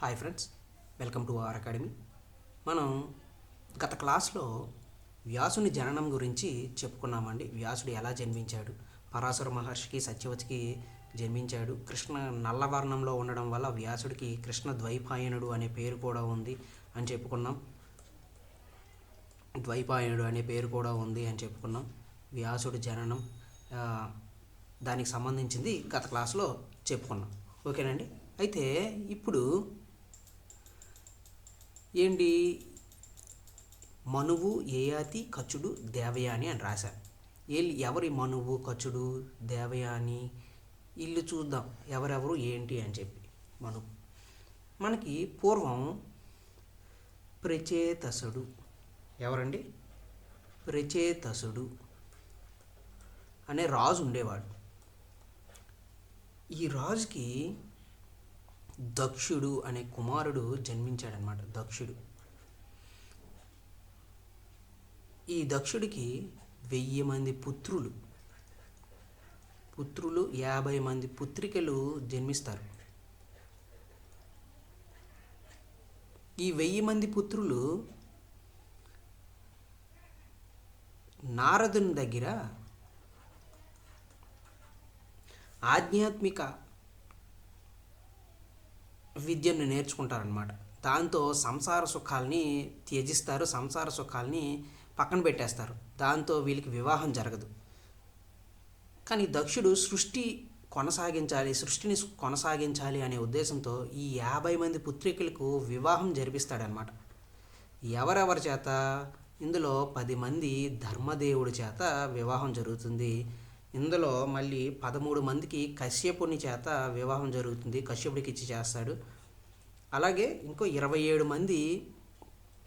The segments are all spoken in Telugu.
Hi friends welcome to R academy. మనం గత క్లాస్లో వ్యాసుని జననం గురించి చెప్పుకున్నామండి. వ్యాసుడు ఎలా జన్మించాడు? పరాశర మహర్షికి సత్యవతికి జన్మించాడు. కృష్ణ నల్లవర్ణంలో ఉండడం వల్ల వ్యాసుడికి కృష్ణ ద్వైపాయనుడు అనే పేరు కూడా ఉంది అని చెప్పుకున్నాం. ద్వైపాయనుడు అనే పేరు కూడా ఉంది అని చెప్పుకున్నాం. వ్యాసుడు జననం దానికి సంబంధించింది గత క్లాస్లో చెప్పుకున్నాం. ఓకేనండి? అయితే ఇప్పుడు ఏంటి? మనువు ఏయాతి కచుడు దేవయాని అని రాశారు. వీళ్ళు ఎవరి మనువు కచుడు దేవయాని? ఇల్లు చూద్దాం. ఎవరెవరు ఏంటి అని చెప్పి. మనువు మనకి పూర్వం ప్రచేతసుడు. ఎవరండి? ప్రచేతసుడు అనే రాజు ఉండేవాడు. ఈ రాజుకి దక్షుడు అనే కుమారుడు జన్మించాడనమాట దక్షుడు. ఈ దక్షుడికి వెయ్యి మంది పుత్రులు. పుత్రులు యాభై మంది పుత్రికలు జన్మిస్తారు. ఈ వెయ్యి మంది పుత్రులు నారదుని దగ్గర ఆధ్యాత్మిక విద్యను నేర్చుకుంటారనమాట దాంతో సంసార సుఖాలని త్యజిస్తారు సంసార సుఖాలని పక్కన పెట్టేస్తారు. దాంతో వీళ్ళకి వివాహం జరగదు. కానీ దక్షుడు సృష్టి కొనసాగించాలి సృష్టిని కొనసాగించాలి అనే ఉద్దేశంతో ఈ యాభై మంది పుత్రికలకు వివాహం జరిపిస్తాడనమాట ఎవరెవరి చేత? ఇందులో పది మంది ధర్మదేవుడి చేత వివాహం జరుగుతుంది. ఇందులో మళ్ళీ పదమూడు మందికి కశ్యపుని చేత వివాహం జరుగుతుంది. కశ్యపుడికి ఇచ్చి చేస్తాడు. అలాగే ఇంకో ఇరవై ఏడు మంది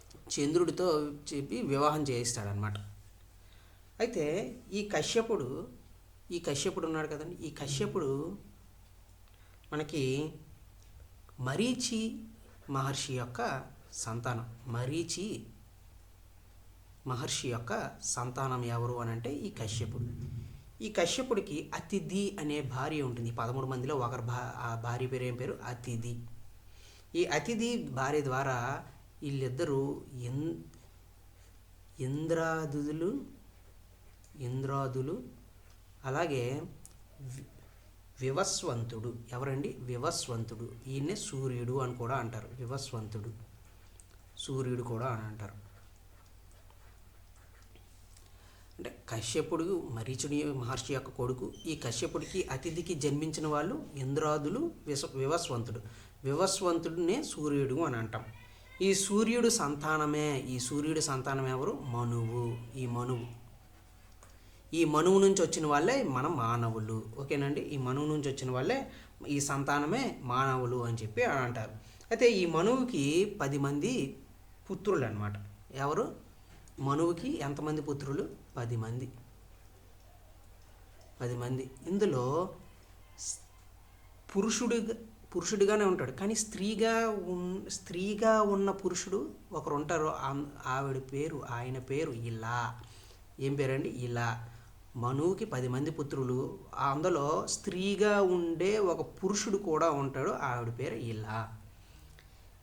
చంద్రుడితో చెప్పి వివాహం చేయిస్తాడనమాట అయితే ఈ కశ్యపుడు ఈ కశ్యపుడు ఉన్నాడు కదండి. ఈ కశ్యపుడు మనకి మరీచి మహర్షి యొక్క సంతానం. మరీచి మహర్షి యొక్క సంతానం ఎవరు అని అంటే ఈ కశ్యపుడు. ఈ కశ్యపుడికి అతిథి అనే భార్య ఉంటుంది. పదమూడు మందిలో ఒకరి భా ఆ భార్య పేరు ఏం పేరు? అతిథి. ఈ అతిథి భార్య ద్వారా వీళ్ళిద్దరూ ఇన్ ఇంద్రాదులు ఇంద్రాదులు అలాగే వివస్వంతుడు. ఎవరండి? వివస్వంతుడు. ఈయన్నే సూర్యుడు అని కూడా అంటారు. వివస్వంతుడు. సూర్యుడు కూడా అని అంటారు. అంటే కశ్యపుడు మరీచుని మహర్షి యొక్క కొడుకు. ఈ కశ్యపుడికి అతిథికి జన్మించిన వాళ్ళు ఇంద్రాదులు విశ్వ వివస్వంతుడు. వివస్వంతుడినే సూర్యుడు అని అంటాం. ఈ సూర్యుడు సంతానమే ఈ సూర్యుడి సంతానం ఎవరు? మనువు. ఈ మనువు. ఈ మనువు నుంచి వచ్చిన వాళ్ళే మన మానవులు. ఓకేనండి? ఈ మనువు నుంచి వచ్చిన వాళ్ళే ఈ సంతానమే మానవులు అని చెప్పి అంటారు. అయితే ఈ మనువుకి పది మంది పుత్రులు అనమాట ఎవరు? మనువుకి ఎంతమంది పుత్రులు? పది మంది. పది మంది. ఇందులో పురుషుడిగా పురుషుడిగానే ఉంటాడు. కానీ స్త్రీగా ఉన్ స్త్రీగా ఉన్న పురుషుడు ఒకరు ఉంటారు ఆవిడ పేరు ఆయన పేరు ఇలా. ఏం పేరండి? ఇలా. మనువుకి పది మంది పుత్రులు. అందులో స్త్రీగా ఉండే ఒక పురుషుడు కూడా ఉంటాడు. ఆవిడ పేరు ఇలా.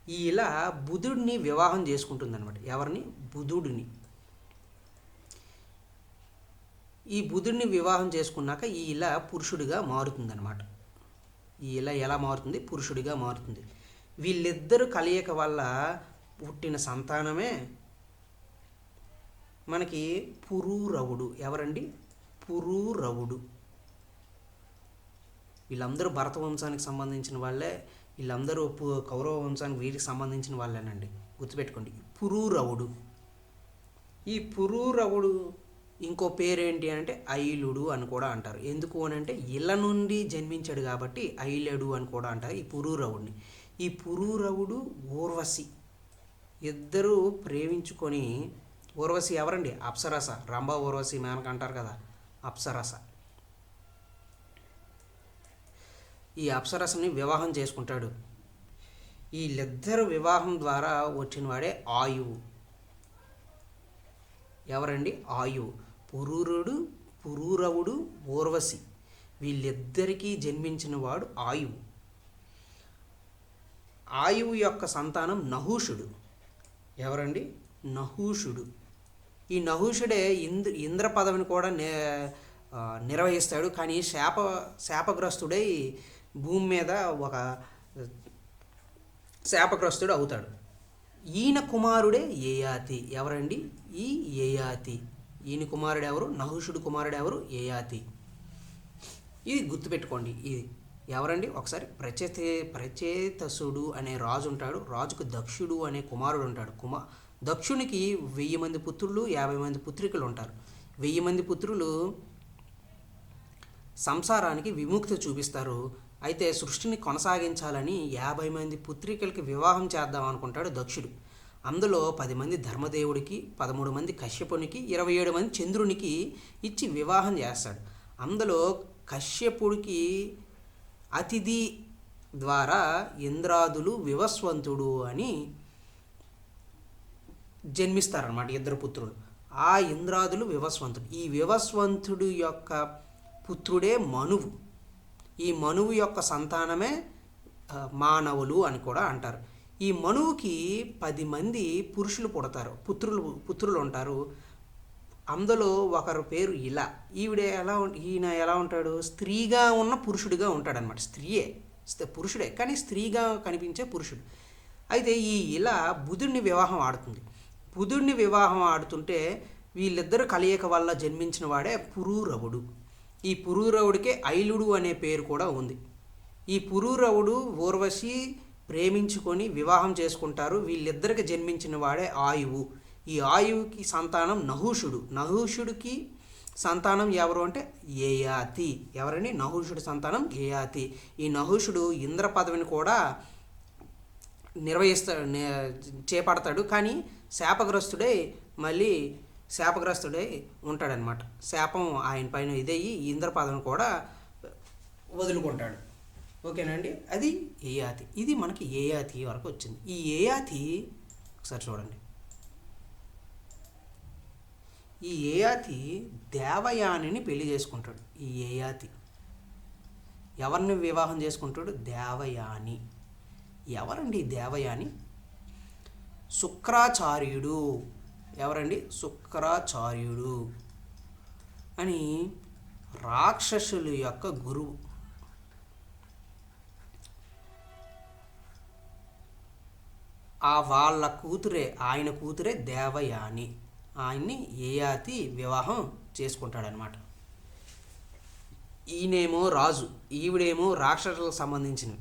ఈ ఇలా బుధుడిని వివాహం చేసుకుంటుందన్నమాట. ఎవరిని? బుధుడిని. ఈ బుధుడిని వివాహం చేసుకున్నాక ఈ ఇలా పురుషుడిగా మారుతుందన్నమాట. ఈ ఇలా ఎలా మారుతుంది? పురుషుడిగా మారుతుంది. వీళ్ళిద్దరు కలయిక వల్ల పుట్టిన సంతానమే మనకి పురూరవుడు. ఎవరండి? పురూరవుడు. వీళ్ళందరూ భరత వంశానికి సంబంధించిన వాళ్ళే. వీళ్ళందరూ కౌరవ వంశానికి వీరికి సంబంధించిన వాళ్ళేనండి. గుర్తుపెట్టుకోండి. పురూరవుడు. ఈ పురూరవుడు ఇంకో పేరేంటి అంటే ఐలుడు అని కూడా అంటారు. ఎందుకు అని అంటే ఇళ్ళ నుండి జన్మించాడు కాబట్టి ఐలడు అని కూడా అంటారు ఈ పురూరవుడిని. ఈ పురూరవుడు ఊర్వశి. ఇద్దరు ప్రేమించుకొని ఊర్వశి ఎవరండి? అప్సరస. రంభ ఊర్వశి మేనక అంటారు కదా. అప్సరస. ఈ అప్సరసని వివాహం చేసుకుంటాడు. వీళ్ళిద్దరు వివాహం ద్వారా వచ్చిన వాడే ఆయువు. ఎవరండి? ఆయువు. పురూరుడు పురూరవుడు ఊర్వశి వీళ్ళిద్దరికీ జన్మించిన వాడు ఆయువు. ఆయువు యొక్క సంతానం నహూషుడు. ఎవరండి? నహూషుడు. ఈ నహూషుడే ఇంద్ర ఇంద్ర పదవిని కూడా నే నిర్వహిస్తాడు. కానీ శాప శాపగ్రస్తుడై భూమి మీద ఒక శాపగ్రస్తుడు అవుతాడు. ఈయన కుమారుడే ఏయాతి. ఎవరండి? ఈ ఏయాతి. ఈయన కుమారుడు ఎవరు? నహుషుడు కుమారుడు ఎవరు? ఏయాతి. ఇది గుర్తుపెట్టుకోండి. ఇది ఎవరండి? ఒకసారి ప్రచేతే ప్రచేతసుడు అనే రాజు ఉంటాడు. రాజుకు దక్షుడు అనే కుమారుడు ఉంటాడు. కుమా దక్షునికి వెయ్యి మంది పుత్రులు యాభై మంది పుత్రికలు ఉంటారు. వెయ్యి మంది పుత్రులు సంసారానికి విముక్తి చూపిస్తారు. అయితే సృష్టిని కొనసాగించాలని యాభై మంది పుత్రికలకి వివాహం చేద్దాం అనుకుంటాడు దక్షుడు. అందులో పది మంది ధర్మదేవుడికి పదమూడు మంది కశ్యపునికి ఇరవై ఏడు మంది చంద్రునికి ఇచ్చి వివాహం చేస్తాడు. అందులో కశ్యపుడికి అతిథి ద్వారా ఇంద్రాదులు వివస్వంతుడు అని జన్మిస్తారనమాట ఇద్దరు పుత్రులు. ఆ ఇంద్రాదులు వివస్వంతుడు. ఈ వివస్వంతుడు యొక్క పుత్రుడే మనువు. ఈ మనువు యొక్క సంతానమే మానవులు అని కూడా అంటారు. ఈ మనువుకి పది మంది పురుషులు పుడతారు. పుత్రులు పుత్రులు ఉంటారు. అందులో ఒకరి పేరు ఇలా. ఈవిడ ఎలా ఈయన ఎలా ఉంటాడు? స్త్రీగా ఉన్న పురుషుడిగా ఉంటాడనమాట స్త్రీయే. పురుషుడే. కానీ స్త్రీగా కనిపించే పురుషుడు. అయితే ఈ ఇలా బుధుడిని వివాహం ఆడుతుంది. బుధుడిని వివాహం ఆడుతుంటే వీళ్ళిద్దరు కలయిక వల్ల జన్మించిన వాడే పురూరవుడు. ఈ పురూరవుడికే ఐలుడు అనే పేరు కూడా ఉంది. ఈ పురూరవుడు ఊర్వశి ప్రేమించుకొని వివాహం చేసుకుంటారు. వీళ్ళిద్దరికి జన్మించిన వాడే ఆయువు. ఈ ఆయువుకి సంతానం నహూషుడు. నహూషుడికి సంతానం ఎవరు అంటే ఏయాతి. ఎవరని? నహుషుడి సంతానం ఏయాతి. ఈ నహూషుడు ఇంద్ర పదవిని కూడా నిర్వహిస్తాడు నే- చేపడతాడు. కానీ శాపగ్రస్తుడై మళ్ళీ శాపగ్రస్తుడై ఉంటాడనమాట శాపం ఆయన పైన ఇదయ్యి ఈ ఇంద్ర పదవిని కూడా వదులుకుంటాడు. ఓకేనండి అది ఏయాతి ఇది మనకి ఏయాతి వరకు వచ్చింది. ఈ ఏయాతి ఒకసారి చూడండి. ఈ ఏయాతి దేవయానిని పెళ్ళి చేసుకుంటాడు. ఈ ఏయాతి ఎవరిని వివాహం చేసుకుంటాడు? దేవయాని. ఎవరండి దేవయాని? శుక్రాచార్యుడు. ఎవరండి? శుక్రాచార్యుడు అని రాక్షసుల యొక్క గురువు. ఆ వాళ్ళ కూతురే ఆయన కూతురే దేవయాని. ఆయన్ని ఏయాతి వివాహం చేసుకుంటాడనమాట. ఈయనేమో రాజు ఈవిడేమో రాక్షసులకు సంబంధించిన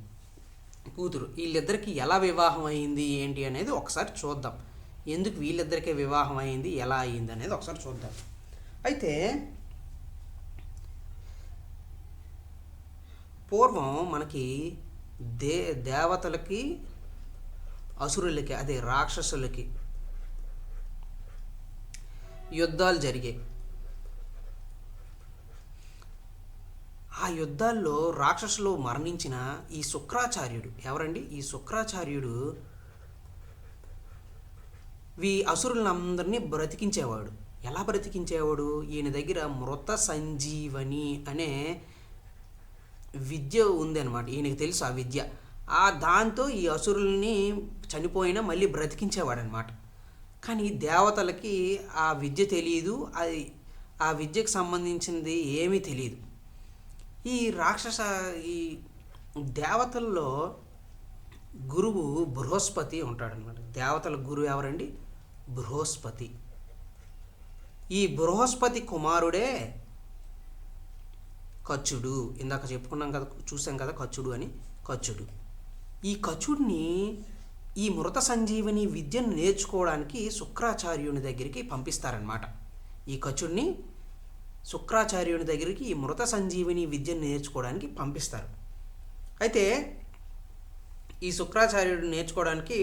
కూతురు. వీళ్ళిద్దరికి ఎలా వివాహం అయింది ఏంటి అనేది ఒకసారి చూద్దాం. ఎందుకు వీళ్ళిద్దరికే వివాహం అయింది ఎలా అయింది అనేది ఒకసారి చూద్దాం. అయితే పూర్వం మనకి దే దేవతలకి అసురులకి అదే రాక్షసులకి యుద్ధాలు జరిగాయి. ఆ యుద్ధాల్లో రాక్షసులు మరణించిన ఈ శుక్రాచార్యుడు ఎవరండి? ఈ శుక్రాచార్యుడు వీ అసురులందరినీ బ్రతికించేవాడు. ఎలా బ్రతికించేవాడు? ఈయన దగ్గర మృత సంజీవని అనే విద్య ఉందన్నమాట. ఈయనకి తెలుసు ఆ విద్య. ఆ దాంతో ఈ అసురుల్ని చనిపోయినా మళ్ళీ బ్రతికించేవాడు అనమాట కానీ దేవతలకి ఆ విద్య తెలియదు అది ఆ విద్యకు సంబంధించింది ఏమీ తెలియదు ఈ రాక్షస ఈ దేవతల్లో గురువు బృహస్పతి ఉంటాడనమాట దేవతల గురువు ఎవరండి? బృహస్పతి. ఈ బృహస్పతి కుమారుడే కచ్చుడు. ఇందాక చెప్పుకున్నాం కదా చూసాం కదా కచ్చుడు అని? కచ్చుడు. ఈ కచుడిని ఈ మృత సంజీవని విద్యను నేర్చుకోవడానికి శుక్రాచార్యుని దగ్గరికి పంపిస్తారనమాట ఈ ఖచుడిని శుక్రాచార్యుని దగ్గరికి ఈ మృత సంజీవిని విద్యను నేర్చుకోవడానికి పంపిస్తారు. అయితే ఈ శుక్రాచార్యుడు నేర్చుకోవడానికి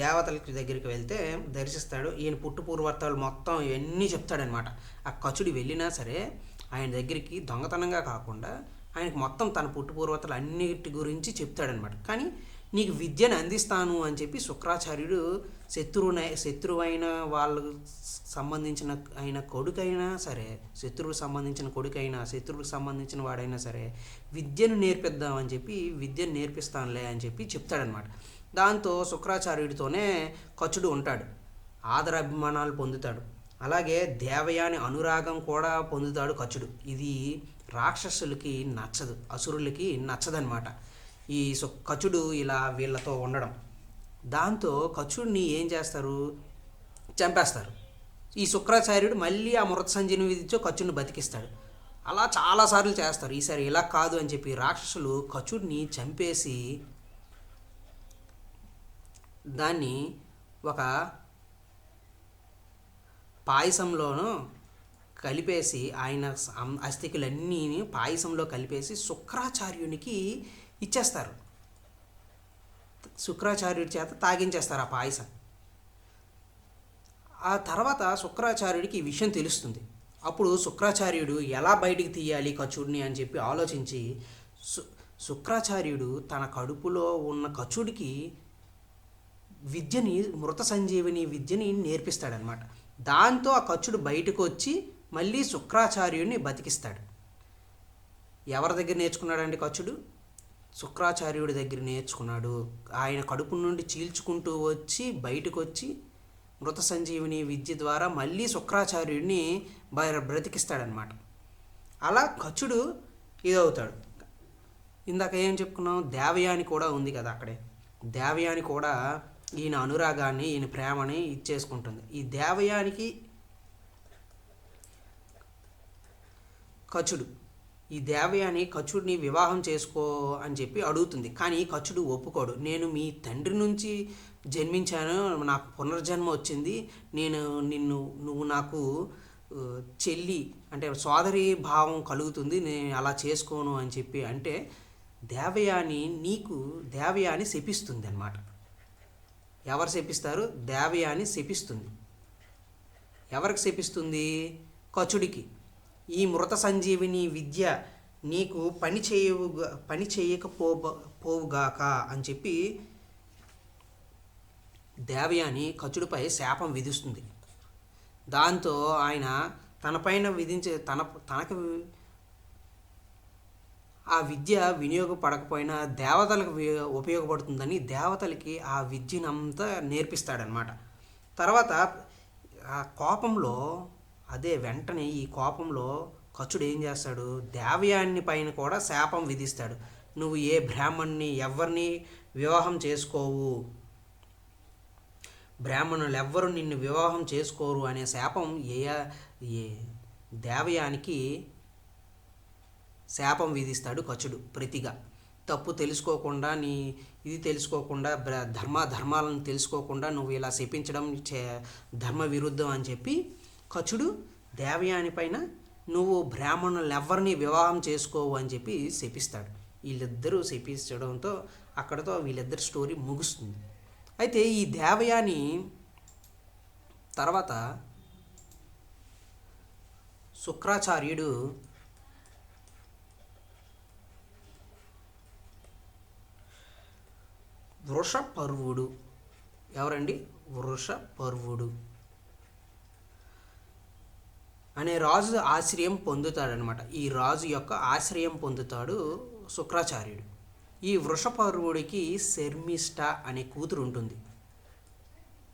దేవతల దగ్గరికి వెళ్తే దర్శిస్తాడు. ఈయన పుట్టు పూర్వర్తాలు మొత్తం ఇవన్నీ చెప్తాడనమాట ఆ కచుడి వెళ్ళినా సరే ఆయన దగ్గరికి దొంగతనంగా కాకుండా ఆయనకు మొత్తం తన పుట్టుపూర్వతలు అన్నిటి గురించి చెప్తాడనమాట కానీ నీకు విద్యను అందిస్తాను అని చెప్పి శుక్రాచార్యుడు శత్రువున శత్రువైన వాళ్ళకు సంబంధించిన అయిన కొడుకైనా సరే శత్రువుకు సంబంధించిన కొడుకైనా శత్రువుకు సంబంధించిన వాడైనా సరే విద్యను నేర్పిద్దామని చెప్పి విద్యను నేర్పిస్తానులే అని చెప్పి చెప్తాడనమాట దాంతో శుక్రాచార్యుడితోనే కచుడు ఉంటాడు. ఆదరాభిమానాలు పొందుతాడు. అలాగే దేవయాని అనురాగం కూడా పొందుతాడు కచుడు. ఇది రాక్షసులకి నచ్చదు అసురులకి నచ్చదనమాట ఈ సు కచుడు ఇలా వీళ్ళతో ఉండడం. దాంతో కచుడిని ఏం చేస్తారు? చంపేస్తారు. ఈ శుక్రాచార్యుడు మళ్ళీ ఆ మృత సంజీని విధించో కచుడిని బతికిస్తాడు. అలా చాలాసార్లు చేస్తారు. ఈసారి ఇలా కాదు అని చెప్పి రాక్షసులు కచుడిని చంపేసి దాన్ని ఒక పాయసంలోనూ కలిపేసి ఆయన అస్థికులన్నీ పాయసంలో కలిపేసి శుక్రాచార్యునికి ఇచ్చేస్తారు. శుక్రాచార్యుడి చేత తాగించేస్తారు ఆ పాయసం. ఆ తర్వాత శుక్రాచార్యుడికి ఈ విషయం తెలుస్తుంది. అప్పుడు శుక్రాచార్యుడు ఎలా బయటికి తీయాలి కచుడిని అని చెప్పి ఆలోచించి శు శుక్రాచార్యుడు తన కడుపులో ఉన్న కచుడికి విద్యని మృత సంజీవిని విద్యని నేర్పిస్తాడనమాట దాంతో ఆ కచుడు బయటకు వచ్చి మళ్ళీ శుక్రాచార్యుడిని బతికిస్తాడు. ఎవరి దగ్గర నేర్చుకున్నాడండి కచ్చుడు శుక్రాచార్యుడి దగ్గర నేర్చుకున్నాడు. ఆయన కడుపు నుండి చీల్చుకుంటూ వచ్చి బయటకు వచ్చి మృత సంజీవిని విద్య ద్వారా మళ్ళీ శుక్రాచార్యుడిని బ- బ్రతికిస్తాడనమాట అలా కచుడు ఇదవుతాడు. ఇందాక ఏం చెప్పుకున్నాం? దేవయాని కూడా ఉంది కదా అక్కడే. దేవయాని కూడా ఈయన అనురాగాన్ని ఈయన ప్రేమని ఇచ్చేసుకుంటుంది. ఈ దేవయానికి కచుడు ఈ దేవయాని కచుడిని వివాహం చేసుకో అని చెప్పి అడుగుతుంది. కానీ కచుడు ఒప్పుకోడు. నేను మీ తండ్రి నుంచి జన్మించాను. నాకు పునర్జన్మ వచ్చింది. నేను నిన్ను నువ్వు నాకు చెల్లి అంటే సోదరి భావం కలుగుతుంది. నేను అలా చేసుకోను అని చెప్పి అంటే దేవయాని నీకు దేవయాని శపిస్తుంది అనమాట ఎవరు శపిస్తారు? దేవయాని శపిస్తుంది. ఎవరికి శపిస్తుంది? కచుడికి ఈ మృత సంజీవిని విద్య నీకు పని చేయవుగా పని చేయకపో పోవుగాక అని చెప్పి దేవయాని కచుడిపై శాపం విధిస్తుంది. దాంతో ఆయన తనపైన విధించే తన తనకు ఆ విద్య వినియోగపడకపోయినా దేవతలకు ఉపయోగపడుతుందని దేవతలకి ఆ విద్యనంతా నేర్పిస్తాడనమాట తర్వాత ఆ కోపంలో అదే వెంటనే ఈ కోపంలో కచుడు ఏం చేస్తాడు? దేవయాన్ని పైన కూడా శాపం విధిస్తాడు. నువ్వు ఏ బ్రాహ్మణ్ణి ఎవరిని వివాహం చేసుకోవు? బ్రాహ్మణులు ఎవ్వరు నిన్ను వివాహం చేసుకోరు అనే శాపం ఏ ఏ దేవయానికి శాపం విధిస్తాడు కచుడు ప్రతిగా. తప్పు తెలుసుకోకుండా నీ ఇది తెలుసుకోకుండా ధర్మ ధర్మాలను తెలుసుకోకుండా నువ్వు ఇలా శపించడం చే ధర్మ విరుద్ధం అని చెప్పి కచుడు దేవయాని పైన నువ్వు బ్రాహ్మణులెవ్వరిని వివాహం చేసుకోవు అని చెప్పి శపిస్తాడు. వీళ్ళిద్దరూ శపించడంతో అక్కడతో వీళ్ళిద్దరి స్టోరీ ముగుస్తుంది. అయితే ఈ దేవయాని తర్వాత శుక్రాచార్యుడు వృషపర్వుడు. ఎవరండి? వృషపర్వుడు. అనే రాజు ఆశ్రయం పొందుతాడనమాట. ఈ రాజు యొక్క ఆశ్రయం పొందుతాడు శుక్రాచార్యుడు. ఈ వృషపర్వుడికి శర్మిష్ట అనే కూతురు ఉంటుంది.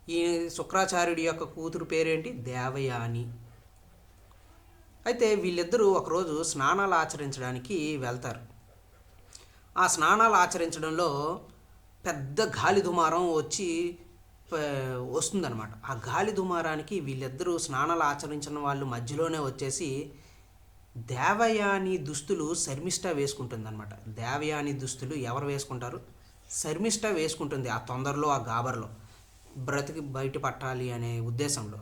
ఈ శుక్రాచార్యుడి యొక్క కూతురు పేరేంటి? దేవయాని. అయితే వీళ్ళిద్దరూ ఒకరోజు స్నానాలు ఆచరించడానికి వెళ్తారు. ఆ స్నానాలు ఆచరించడంలో పెద్ద గాలి దుమారం వచ్చి వస్తుందన్నమాట. ఆ గాలి దుమారానికి వీళ్ళిద్దరూ స్నానాలు ఆచరించిన వాళ్ళు మధ్యలోనే వచ్చేసి దేవయాని దుస్తులు శర్మిష్ట వేసుకుంటుందన్నమాట. దేవయాని దుస్తులు ఎవరు వేసుకుంటారు? శర్మిష్ట వేసుకుంటుంది ఆ తొందరలో ఆ గాబర్లో. బ్రతికి బయట పట్టాలి అనే ఉద్దేశంలో.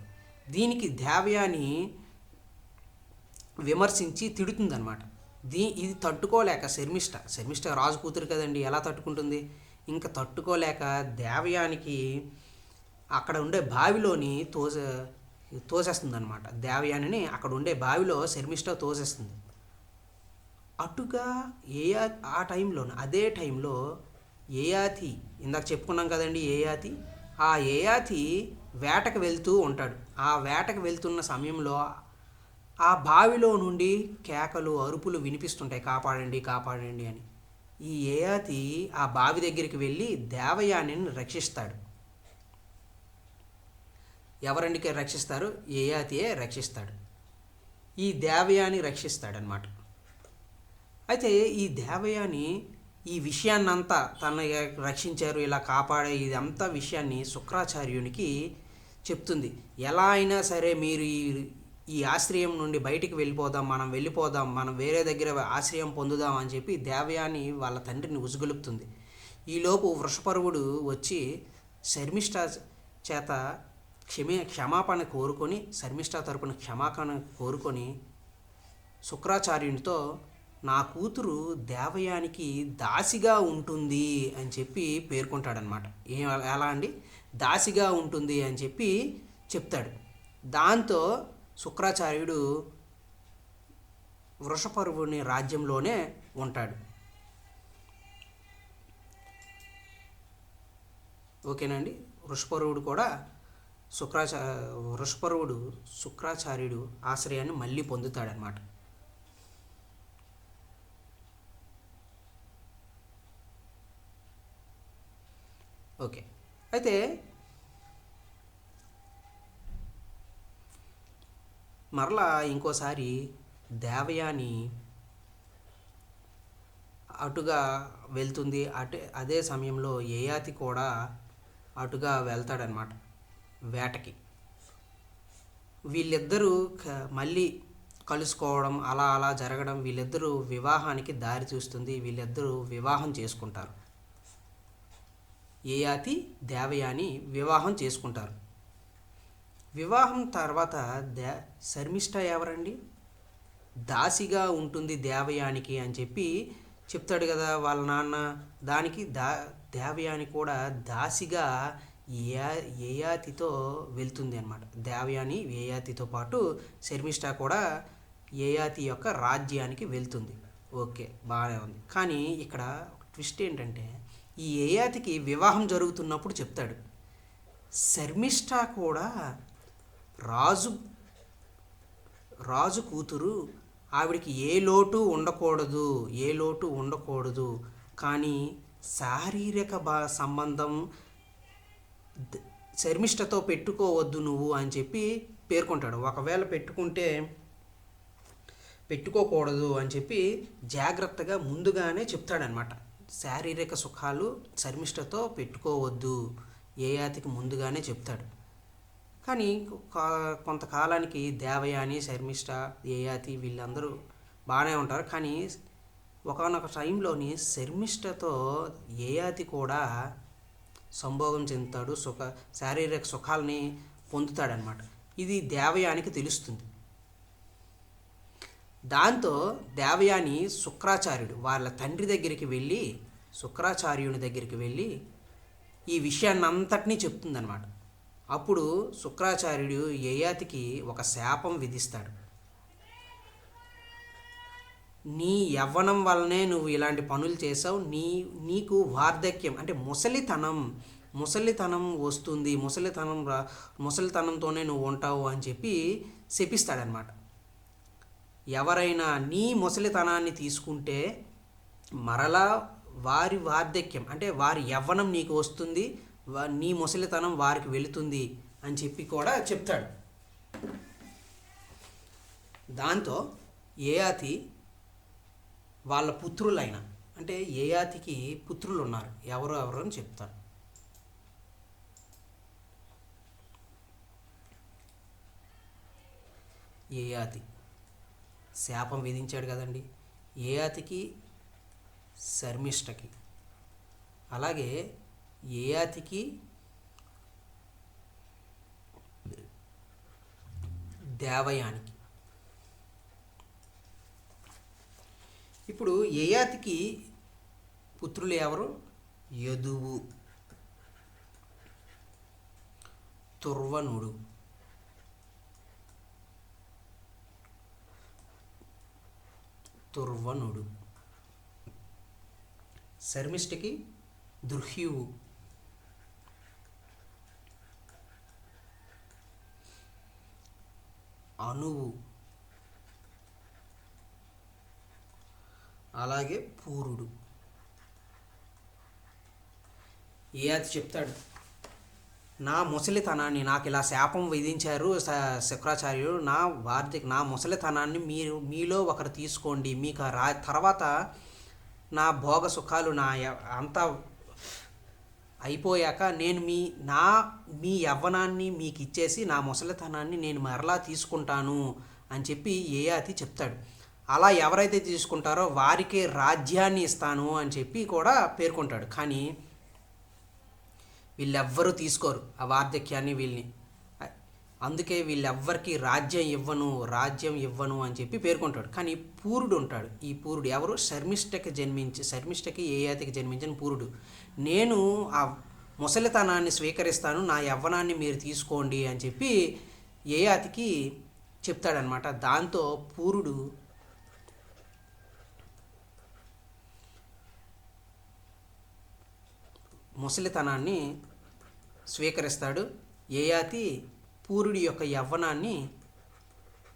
దీనికి దేవయాని విమర్శించి తిడుతుందనమాట దీ ఇది తట్టుకోలేక శర్మిష్ట. శర్మిష్ట రాజు కూతురు కదండి ఎలా తట్టుకుంటుంది? ఇంకా తట్టుకోలేక దేవయానికి అక్కడ ఉండే బావిలోని తోస తోసేస్తుంది అనమాట దేవయానిని అక్కడ ఉండే బావిలో శర్మిష్ట తోసేస్తుంది. అటుగా ఏ ఆ టైంలోనే అదే టైంలో ఏయాతి ఇందాక చెప్పుకున్నాం కదండి ఏయాతి ఆ ఏయాతి వేటకు వెళ్తూ ఉంటాడు. ఆ వేటకు వెళ్తున్న సమయంలో ఆ బావిలో నుండి కేకలు అరుపులు వినిపిస్తుంటాయి. కాపాడండి కాపాడండి అని. ఈ ఏయాతి ఆ బావి దగ్గరికి వెళ్ళి దేవయానిని రక్షిస్తాడు. ఎవరండికి రక్షిస్తారు? ఏయాతియే రక్షిస్తాడు. ఈ దేవయాని రక్షిస్తాడనమాట అయితే ఈ దేవయాని ఈ విషయాన్నంతా తన రక్షించారు ఇలా కాపాడే ఇదంతా విషయాన్ని శుక్రాచార్యునికి చెప్తుంది. ఎలా అయినా సరే మీరు ఈ ఈ ఆశ్రయం నుండి బయటికి వెళ్ళిపోదాం మనం వెళ్ళిపోదాం మనం వేరే దగ్గర ఆశ్రయం పొందుదాం అని చెప్పి దేవయాని వాళ్ళ తండ్రిని ఉసుగొలుపుతుంది. ఈలోపు వృషపర్వుడు వచ్చి శర్మిష్ట చేత క్షమే క్షమాపణ కోరుకొని శర్మిష్ట తరపున క్షమాపణ కోరుకొని శుక్రాచార్యునితో నా కూతురు దేవయానికి దాసిగా ఉంటుంది అని చెప్పి పేర్కొంటాడనమాట ఏ ఎలా అండి? దాసిగా ఉంటుంది అని చెప్పి చెప్తాడు. దాంతో శుక్రాచార్యుడు వృషపర్వుని రాజ్యంలోనే ఉంటాడు. ఓకేనండి వృషపర్వుడు కూడా శుక్రాచా వృషపరువుడు శుక్రాచార్యుడు ఆశ్రయాన్ని మళ్ళీ పొందుతాడనమాట ఓకే. అయితే మరలా ఇంకోసారి దేవయాని అటుగా వెళ్తుంది అటు అదే సమయంలో ఏయాతి కూడా అటుగా వెళ్తాడనమాట వేటకి. వీళ్ళిద్దరూ క- మళ్ళీ కలుసుకోవడం అలా అలా జరగడం వీళ్ళిద్దరూ వివాహానికి దారి చూస్తుంది వీళ్ళిద్దరూ వివాహం చేసుకుంటారు. ఏయాతి దేవయాని వివాహం చేసుకుంటారు. వివాహం తర్వాత దే శర్మిష్ట ఎవరండి? దాసిగా ఉంటుంది దేవయానికి అని చెప్పి చెప్తాడు కదా వాళ్ళ నాన్న. దానికి దా దేవయాని కూడా దాసిగా ఏయా ఏయాతితో వెళ్తుంది అనమాట దేవయాని ఏయాతితో పాటు శర్మిష్ట కూడా ఏయాతి యొక్క రాజ్యానికి వెళ్తుంది. ఓకే బాగానే ఉంది. కానీ ఇక్కడ ట్విస్ట్ ఏంటంటే ఈ ఏయాతికి వివాహం జరుగుతున్నప్పుడు చెప్తాడు. శర్మిష్ట కూడా రాజు రాజు కూతురు ఆవిడికి ఏ లోటు ఉండకూడదు ఏ లోటు ఉండకూడదు. కానీ శారీరక బా సంబంధం శర్మిష్టతో పెట్టుకోవద్దు నువ్వు అని చెప్పి పేర్కొంటాడు. ఒకవేళ పెట్టుకుంటే పెట్టుకోకూడదు అని చెప్పి జాగ్రత్తగా ముందుగానే చెప్తాడనమాట శారీరక సుఖాలు శర్మిష్టతో పెట్టుకోవద్దు. ఏయాతికి ముందుగానే చెప్తాడు. కానీ కొంతకాలానికి దేవయాని శర్మిష్ట ఏయాతి వీళ్ళందరూ బాగానే ఉంటారు. కానీ ఒకనొక టైంలోని శర్మిష్టతో ఏయాతి కూడా సంభోగం చెందుతాడు సుఖ శారీరక సుఖాలని పొందుతాడనమాట ఇది దేవయానికి తెలుస్తుంది. దాంతో దేవయాని శుక్రాచార్యుడు వాళ్ళ తండ్రి దగ్గరికి వెళ్ళి శుక్రాచార్యుని దగ్గరికి వెళ్ళి ఈ విషయాన్ని అంతటినీ చెప్తుందనమాట అప్పుడు శుక్రాచార్యుడు యయాతికి ఒక శాపం విధిస్తాడు. నీ యవ్వనం వల్లనే నువ్వు ఇలాంటి పనులు చేసావు. నీ నీకు వార్ధక్యం అంటే ముసలితనం ముసలితనం వస్తుంది ముసలితనం రా ముసలితనంతోనే నువ్వు ఉంటావు అని చెప్పి శపిస్తాడనమాట. ఎవరైనా నీ ముసలితనాన్ని తీసుకుంటే మరలా వారి వార్ధక్యం అంటే వారి యవ్వనం నీకు వస్తుంది నీ ముసలితనం వారికి వెళుతుంది అని చెప్పి కూడా చెప్తాడు. దాంతో ఏ అతి వాళ్ళ పుత్రులైన అంటే ఏయాతికి పుత్రులు ఉన్నారు ఎవరు ఎవరు అని చెప్తాను ఏయాతి. శాపం విధించాడు కదండి. ఏయాతికి శర్మిష్టకి. అలాగే ఏయాతికి దేవయానికి. ఇప్పుడు ఏయాతికి పుత్రులు ఎవరు? యదువు. తుర్వనుడు. తుర్వనుడు. శర్మిష్ఠకి దుర్హ్యువు అణువు అలాగే పూరుడు. ఏది చెప్తాడు? నా ముసలితనాన్ని నాకు ఇలా శాపం విధించారు శుక్రాచార్యుడు నా వార్ధిక నా ముసలితనాన్ని మీరు మీలో ఒకరు తీసుకోండి. మీకు రా తర్వాత నా భోగ సుఖాలు నా అంతా అయిపోయాక నేను మీ నా మీ యవ్వనాన్ని మీకు ఇచ్చేసి నా ముసలితనాన్ని నేను మరలా తీసుకుంటాను అని చెప్పి ఏయాతి చెప్తాడు. అలా ఎవరైతే తీసుకుంటారో వారికే రాజ్యాన్ని ఇస్తాను అని చెప్పి కూడా పేర్కొంటాడు. కానీ వీళ్ళెవ్వరూ తీసుకోరు ఆ వార్ధక్యాన్ని వీళ్ళని. అందుకే వీళ్ళెవ్వరికి రాజ్యం ఇవ్వను రాజ్యం ఇవ్వను అని చెప్పి పేర్కొంటాడు. కానీ పూరుడు ఉంటాడు. ఈ పూరుడు ఎవరు? శర్మిష్టకి జన్మించి శర్మిష్టకి ఏయాతికి జన్మించిన పూరుడు. నేను ఆ ముసలితనాన్ని స్వీకరిస్తాను నా యవ్వనాన్ని మీరు తీసుకోండి అని చెప్పి ఏయాతికి చెప్తాడనమాట దాంతో పూరుడు ముసలితనాన్ని స్వీకరిస్తాడు. ఏయాతి పూరుడి యొక్క యవ్వనాన్ని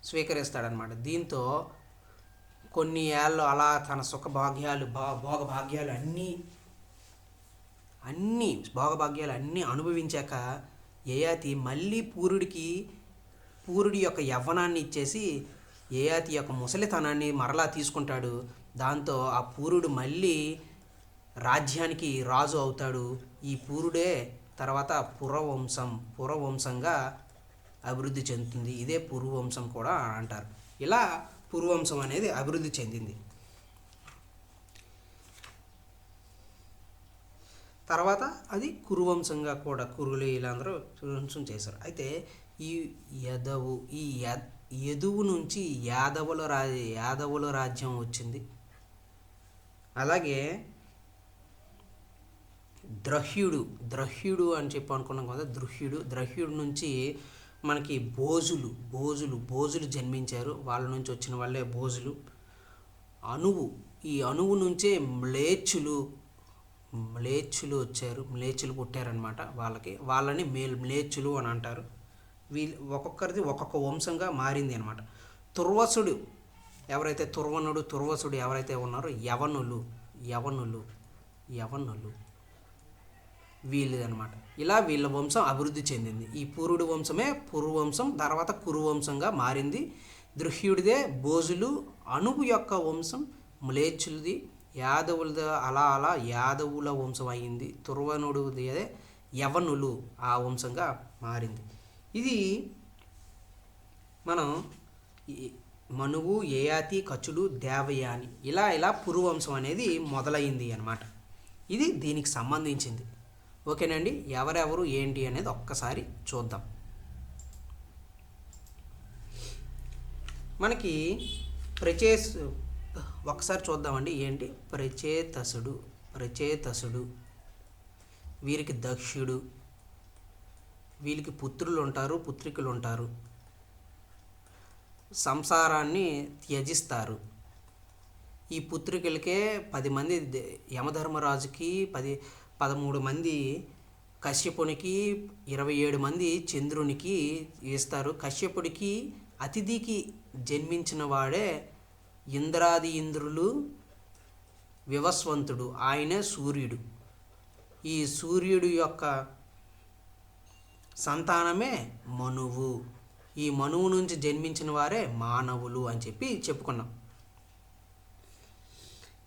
స్వీకరిస్తాడనమాట దీంతో కొన్ని ఏళ్ళు అలా తన సుఖభాగ్యాలు భా భోగభాగ్యాలు అన్నీ అన్నీ భోగభాగ్యాలు అన్నీ అనుభవించాక యయాతి మళ్ళీ పూరుడికి పూరుడి యొక్క యవ్వనాన్ని ఇచ్చేసి యయాతి యొక్క ముసలితనాన్ని మరలా తీసుకుంటాడు. దాంతో ఆ పూరుడు మళ్ళీ రాజ్యానికి రాజు అవుతాడు. ఈ పూరుడే తర్వాత పురవంశం. పురవంశంగా అభివృద్ధి చెందుతుంది. ఇదే పురువంశం కూడా అంటారు. ఇలా పురువంశం అనేది అభివృద్ధి చెందింది. తర్వాత అది కురువంశంగా కూడా కురులు వీళ్ళందరూ వంశం చేశారు. అయితే ఈ యదవు ఈ యద్ యదువు నుంచి యాదవుల రా యాదవుల రాజ్యం వచ్చింది. అలాగే ద్రహ్యుడు ద్రహ్యుడు అని చెప్పి అనుకున్నాం కదా దృహ్యుడు ద్రహ్యుడు నుంచి మనకి భోజులు భోజులు భోజులు జన్మించారు. వాళ్ళ నుంచి వచ్చిన వాళ్ళే భోజులు అణువు ఈ అణువు నుంచే మ్లేచ్చులు మ్లేచ్చులు వచ్చారు. మ్లేచ్చులు పుట్టారనమాట వాళ్ళకి. వాళ్ళని మేల్ మ్లేచ్చులు అని అంటారు. వీళ్ళు ఒక్కొక్కరిది ఒక్కొక్క వంశంగా మారింది అనమాట తుర్వసుడు ఎవరైతే తుర్వనుడు తుర్వసుడు ఎవరైతే ఉన్నారో యవనులు యవనులు యవనులు. వీళ్ళదనమాట. ఇలా వీళ్ళ వంశం అభివృద్ధి చెందింది. ఈ పూరుడు వంశమే పూర్వవంశం తర్వాత కురువంశంగా మారింది. దృహ్యుడిదే భోజులు అణువు యొక్క వంశం మ్లేచ్చులది యాదవులది అలా అలా యాదవుల వంశం అయింది. తుర్వనుడిది యవనులు ఆ వంశంగా మారింది. ఇది మనం మనువు ఏయాతి కచుడు దేవయాని ఇలా ఇలా పురువంశం అనేది మొదలైంది అనమాట ఇది దీనికి సంబంధించింది. ఓకేనండి? ఎవరెవరు ఏంటి అనేది ఒక్కసారి చూద్దాం. మనకి ప్రచేస్ ఒకసారి చూద్దామండి. ఏంటి? ప్రచేతసుడు ప్రచేతసుడు వీరికి దక్షుడు వీళ్ళకి పుత్రులు ఉంటారు పుత్రికలు ఉంటారు సంసారాన్ని త్యజిస్తారు. ఈ పుత్రికలకే పది మంది యమధర్మరాజుకి పది పదమూడు మంది కశ్యపునికి ఇరవై ఏడు మంది చంద్రునికి ఇస్తారు కశ్యపుడికి అతిథికి జన్మించిన వాడే ఇంద్రాది ఇంద్రులు వివస్వంతుడు ఆయనే సూర్యుడు. ఈ సూర్యుడు యొక్క సంతానమే మనువు. ఈ మనువు నుంచి జన్మించిన వారే మానవులు అని చెప్పి చెప్పుకున్నాం.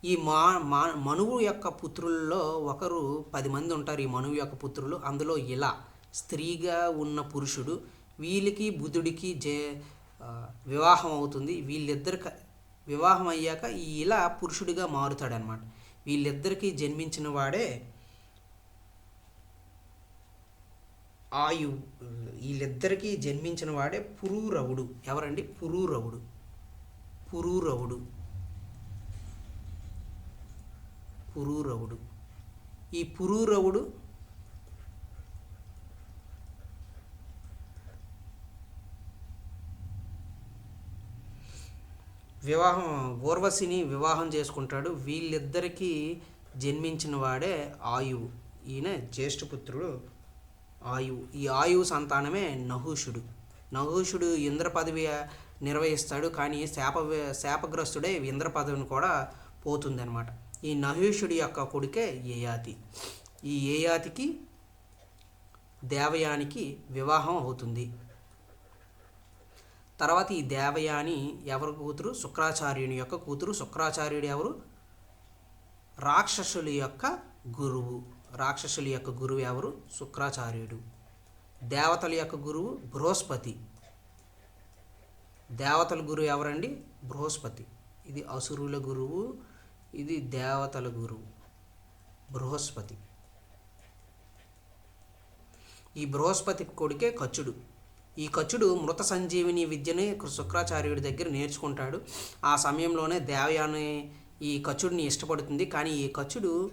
ఈ మా మా మనువు యొక్క పుత్రుల్లో ఒకరు పది మంది ఉంటారు ఈ మనువు యొక్క పుత్రులు. అందులో ఇలా స్త్రీగా ఉన్న పురుషుడు వీళ్ళకి బుధుడికి జే వివాహం అవుతుంది. వీళ్ళిద్దరు వివాహం అయ్యాక ఈ ఇలా పురుషుడిగా మారుతాడనమాట వీళ్ళిద్దరికీ జన్మించిన వాడే ఆయు వీళ్ళిద్దరికీ జన్మించిన వాడే పురూరవుడు. ఎవరండి? పురూరవుడు. పురూరవుడు. పురూరవుడు. ఈ పురూరవుడు వివాహం ఊర్వశిని వివాహం చేసుకుంటాడు. వీళ్ళిద్దరికీ జన్మించిన వాడే ఆయువు. ఈయన జ్యేష్ఠపుత్రుడు ఆయువు. ఈ ఆయువు సంతానమే నహుషుడు. నహుషుడు ఇంద్ర పదవి నిర్వహిస్తాడు. కానీ శాప శాపగ్రస్తుడే ఇంద్ర పదవిని కూడా పోతుందన్నమాట. ఈ నహేషుడి యొక్క కొడుకే ఏయాతి. ఈ ఏయాతికి దేవయానికి వివాహం అవుతుంది. తర్వాత ఈ దేవయాని ఎవరి కూతురు? శుక్రాచార్యుని యొక్క కూతురు. శుక్రాచార్యుడు ఎవరు? రాక్షసుల యొక్క గురువు. రాక్షసుల యొక్క గురువు ఎవరు? శుక్రాచార్యుడు. దేవతల యొక్క గురువు బృహస్పతి. దేవతల గురువు ఎవరండి? బృహస్పతి. ఇది అసురుల గురువు ఇది దేవతల గురువు బృహస్పతి. ఈ బృహస్పతి కొడుకే కచ్చుడు. ఈ కచ్చుడు మృత సంజీవిని విద్యని శుక్రాచార్యుడి దగ్గర నేర్చుకుంటాడు. ఆ సమయంలోనే దేవయాని ఈ కచ్చుడిని ఇష్టపడుతుంది. కానీ ఈ కచ్చుడు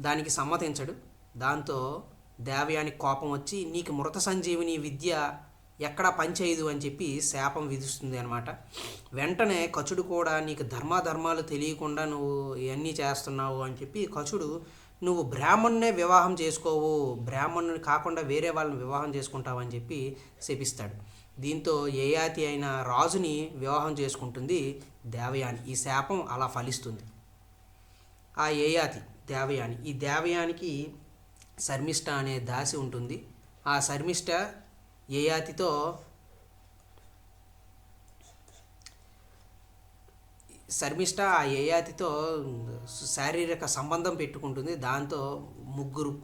దానికి సమ్మతించడు. దాంతో దేవయాని కోపం వచ్చి నీకు మృత సంజీవిని విద్య ఎక్కడా పనిచేయదు అని చెప్పి శాపం విధిస్తుంది అనమాట వెంటనే కచుడు కూడా నీకు ధర్మాధర్మాలు తెలియకుండా నువ్వు ఇవన్నీ చేస్తున్నావు అని చెప్పి కచుడు నువ్వు బ్రాహ్మణ్ణే వివాహం చేసుకోవు బ్రాహ్మణుని కాకుండా వేరే వాళ్ళని వివాహం చేసుకుంటావు అని చెప్పి శపిస్తాడు. దీంతో ఏయాతి అయిన రాజుని వివాహం చేసుకుంటుంది దేవయాని. ఈ శాపం అలా ఫలిస్తుంది. ఆ ఏయాతి దేవయాని. ఈ దేవయానికి శర్మిష్ట అనే దాసి ఉంటుంది. ఆ శర్మిష్ట ఏయాతితో శర్మిష్ట ఆ ఏయాతితో శారీరక సంబంధం పెట్టుకుంటుంది. దాంతో ముగ్గురు.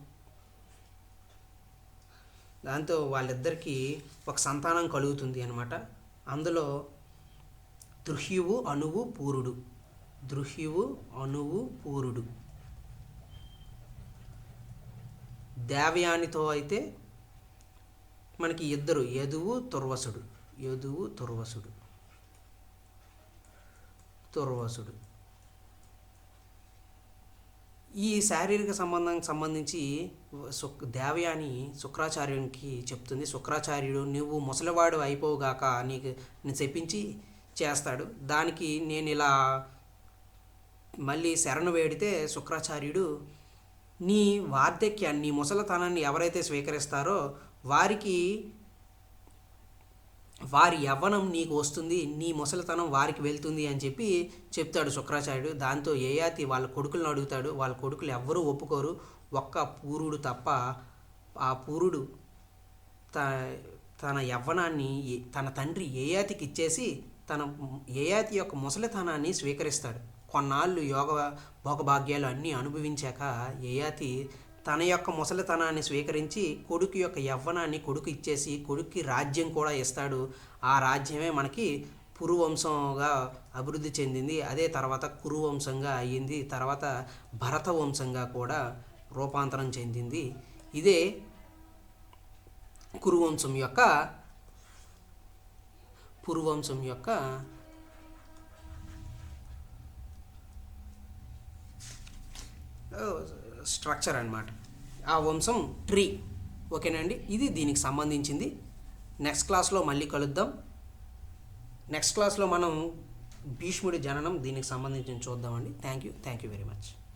దాంతో వాళ్ళిద్దరికీ ఒక సంతానం కలుగుతుంది అనమాట అందులో దృహ్యువు అణువు పూరుడు. దృహ్యువు అణువు పూరుడు. దేవయానితో అయితే మనకి ఇద్దరు యదువు తుర్వసుడు. యదువు తుర్వసుడు. తుర్వసుడు. ఈ శారీరక సంబంధానికి సంబంధించి శుక్ దేవయాని శుక్రాచార్యునికి చెప్తుంది. శుక్రాచార్యుడు నువ్వు ముసలివాడు అయిపోగాక నీకు నేను చెప్పించి చేస్తాడు. దానికి నేను ఇలా మళ్ళీ శరణు వేడితే శుక్రాచార్యుడు నీ వార్ధక్యాన్ని నీ ముసలితనాన్ని ఎవరైతే స్వీకరిస్తారో వారికి వారి యవ్వనం నీకు వస్తుంది నీ ముసలితనం వారికి వెళ్తుంది అని చెప్పి చెప్తాడు శుక్రాచార్యుడు. దాంతో ఏయాతి వాళ్ళ కొడుకులను అడుగుతాడు. వాళ్ళ కొడుకులు ఎవ్వరూ ఒప్పుకోరు. ఒక్క పూరుడు తప్ప ఆ పూరుడు త తన యవ్వనాన్ని తన తండ్రి ఏయాతికి ఇచ్చేసి తన ఏయాతి యొక్క ముసలితనాన్ని స్వీకరిస్తాడు. కొన్నాళ్ళు యోగ భోగభాగ్యాలు అన్నీ అనుభవించాక ఏయాతి తన యొక్క ముసలితనాన్ని స్వీకరించి కొడుకు యొక్క యవ్వనాన్ని కొడుకు ఇచ్చేసి కొడుక్కి రాజ్యం కూడా ఇస్తాడు. ఆ రాజ్యమే మనకి పురువంశంగా అభివృద్ధి చెందింది. అదే తర్వాత కురువంశంగా అయ్యింది. తర్వాత భరత వంశంగా కూడా రూపాంతరం చెందింది. ఇదే కురువంశం యొక్క పురువంశం యొక్క స్ట్రక్చర్ అన్నమాట. ఆ వంశం ట్రీ. ఓకేనండి ఇది దీనికి సంబంధించింది. నెక్స్ట్ క్లాస్లో మళ్ళీ కలుద్దాం. నెక్స్ట్ క్లాస్లో మనం భీష్ముడి జననం దీనికి సంబంధించి చూద్దామండి. Thank you. Thank you very much.